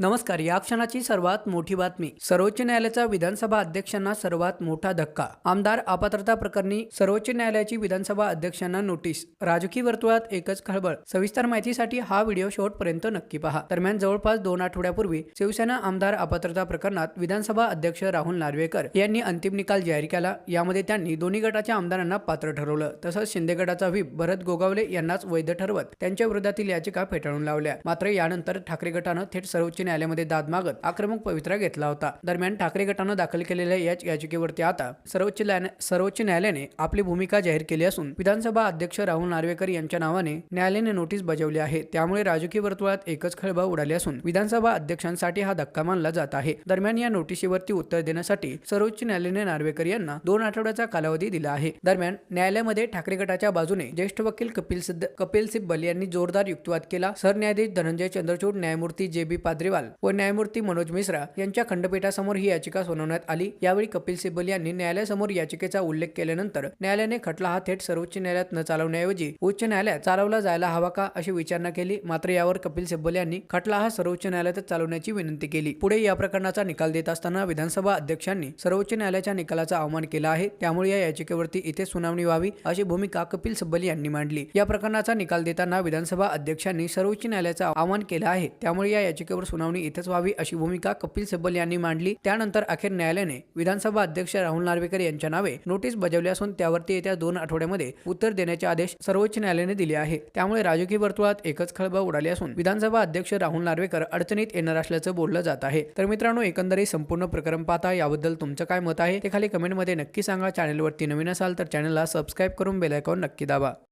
नमस्कार या क्षणाची सर्वात मोठी बातमी. सर्वोच्च न्यायालयाचा विधानसभा अध्यक्षांना सर्वात मोठा धक्का. आमदार अपात्रता प्रकरणी सर्वोच्च न्यायालयाची विधानसभा अध्यक्षांना नोटीस. राजकीय वर्तुळात एकच खळबळ. सविस्तर माहितीसाठी हा व्हिडिओ शेवटपर्यंत नक्की पहा. दरम्यान जवळपास दोन आठवड्यापूर्वी शिवसेना आमदार अपात्रता प्रकरणात विधानसभा अध्यक्ष राहुल नार्वेकर यांनी अंतिम निकाल जाहीर केला. यामध्ये त्यांनी दोन्ही गटाच्या आमदारांना पात्र ठरवलं. तसंच शिंदे गटाचा व्हीप भरत गोगावले यांनाच वैध ठरवत त्यांच्या विरोधातील याचिका फेटाळून लावल्या. मात्र यानंतर ठाकरे गटानं थेट सर्वोच्च न्यायालयामध्ये दाद मागत आक्रमक पवित्रा घेतला होता. दरम्यान ठाकरे गटानं दाखल केलेल्या याच याचिकेवरती आता सर्वोच्च सर्वोच्च न्यायालयाने आपली भूमिका जाहीर केली असून विधानसभा अध्यक्ष राहुल नार्वेकर यांच्या नावाने न्यायालयाने नोटीस बजावली आहे. त्यामुळे राजकीय वर्तुळात एकच खळबळ उडाली असून विधानसभा अध्यक्षांसाठी हा धक्का मानला जात आहे. दरम्यान या नोटीशीवरती उत्तर देण्यासाठी सर्वोच्च न्यायालयाने नार्वेकर यांना दोन आठवड्याचा कालावधी दिला आहे. दरम्यान न्यायालयामध्ये ठाकरे गटाच्या बाजूने ज्येष्ठ वकील कपिल सिद्ध कपिल सिब्बल यांनी जोरदार युक्तिवाद केला. सरन्यायाधीश धनंजय चंद्रचूड न्यायमूर्ती जे बी पाद्रीवाल व न्यायमूर्ती मनोज मिश्रा यांच्या खंडपीठासमोर ही याचिका सुनावण्यात आली. यावेळी कपिल सिब्बल यांनी न्यायालयासमोर याचिकेचा उल्लेख केल्यानंतर न्यायालयाने खटला हा थेट सर्वोच्च न्यायालयात न चालवण्याऐवजी उच्च न्यायालयात चालवला जायला हवा का अशी विचारणा केली. मात्र यावर कपिल सिब्बल यांनी खटला हा सर्वोच्च न्यायालयात चालवण्याची विनंती केली. पुढे या प्रकरणाचा निकाल देत असताना विधानसभा अध्यक्षांनी सर्वोच्च न्यायालयाच्या निकालाचा अवमान केला आहे. त्यामुळे या याचिकेवरती इथे सुनावणी व्हावी अशी भूमिका कपिल सिब्बल यांनी मांडली. या प्रकरणाचा निकाल देताना विधानसभा अध्यक्षांनी सर्वोच्च न्यायालयाचा आवाहन केलं आहे. त्यामुळे या याचिकेवर सुनावणी इथेच व्हावी अशी भूमिका कपिल सिब्बल यांनी मांडली. त्यानंतर अखेर न्यायालयाने विधानसभा अध्यक्ष राहुल नार्वेकर यांच्या नावे नोटीस बजावली असून त्यावरती येत्या दोन आठवड्यामध्ये उत्तर देण्याचे आदेश सर्वोच्च न्यायालयाने दिले आहे. त्यामुळे राजकीय वर्तुळात एकच खळबळ उडाली असून विधानसभा अध्यक्ष राहुल नार्वेकर अडचणीत येणार असल्याचं बोललं जात आहे. तर मित्रांनो एकंदरीत संपूर्ण प्रकरण पाहता याबद्दल तुमचं काय मत आहे ते खाली कमेंटमध्ये नक्की सांगा. चॅनलवरती नवीन असाल तर चॅनलला सबस्क्राईब करून बेलायकॉन नक्की दाबा.